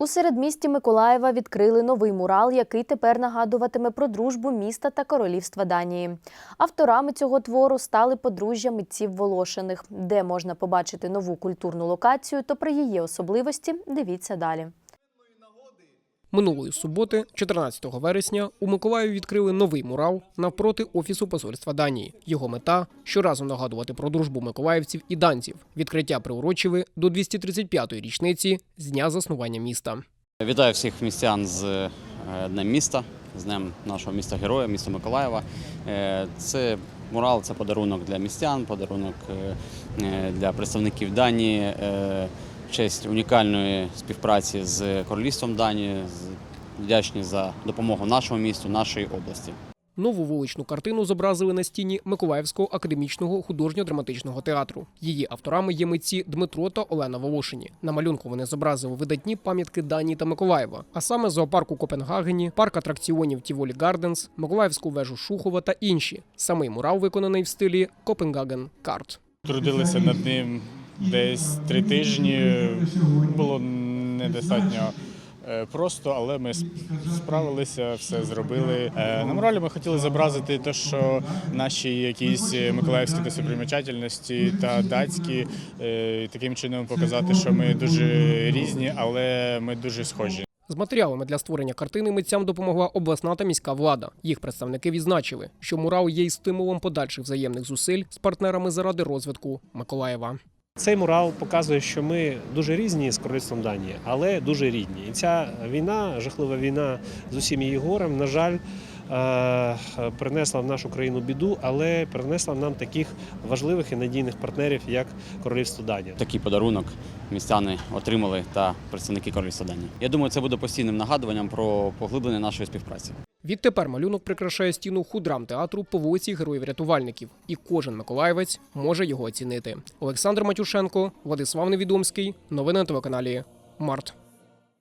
У середмісті Миколаєва відкрили новий мурал, який тепер нагадуватиме про дружбу міста та королівства Данії. Авторами цього твору стали подружжя митців Волошиних. Де можна побачити нову культурну локацію, то про її особливості дивіться далі. Минулої суботи, 14 вересня, у Миколаєві відкрили новий мурал навпроти офісу посольства Данії. Його мета щоразу нагадувати про дружбу миколаївців і данців. Відкриття приурочили до 235-ї річниці з дня заснування міста. Вітаю всіх містян з е, Днем міста, з Днем нашого міста Героя, міста Миколаєва. Е, Це мурал, це подарунок для містян, подарунок е, для представників Данії, в честь унікальної співпраці з Королівством Данії. з- Вдячні за допомогу нашому місту, нашій області. Нову вуличну картину зобразили на стіні Миколаївського академічного художньо-драматичного театру. Її авторами є митці Дмитро та Олена Волошині. На малюнку вони зобразили видатні пам'ятки Данії та Миколаєва, а саме зоопарк у Копенгагені, парк атракціонів Тіволі Гарденс, Миколаївську вежу Шухова та інші. Самий мурал виконаний в стилі Копенгаген Карт. Трудилися над ним десь три тижні. Було недостатньо е, просто, але ми справилися, все зробили. Е, На моралі ми хотіли зобразити те, що наші якісь миколаївські достопримічательності та датські, е, таким чином показати, що ми дуже різні, але ми дуже схожі. З матеріалами для створення картини митцям допомогла обласна та міська влада. Їх представники відзначили, що мурал є й стимулом подальших взаємних зусиль з партнерами заради розвитку Миколаєва. Цей мурал показує, що ми дуже різні з королівством Данії, але дуже рідні. І ця війна, жахлива війна з усім її горем, на жаль, принесла в нашу країну біду, але принесла нам таких важливих і надійних партнерів, як королівство Данія. Такий подарунок містяни отримали та представники Королівства Данії. Я думаю, це буде постійним нагадуванням про поглиблення нашої співпраці. Відтепер малюнок прикрашає стіну худрамтеатру по вулиці Героїв-рятувальників, і кожен миколаївець може його оцінити. Олександр Матюшенко, Владислав Невідомський. Новини на телеканалі Март.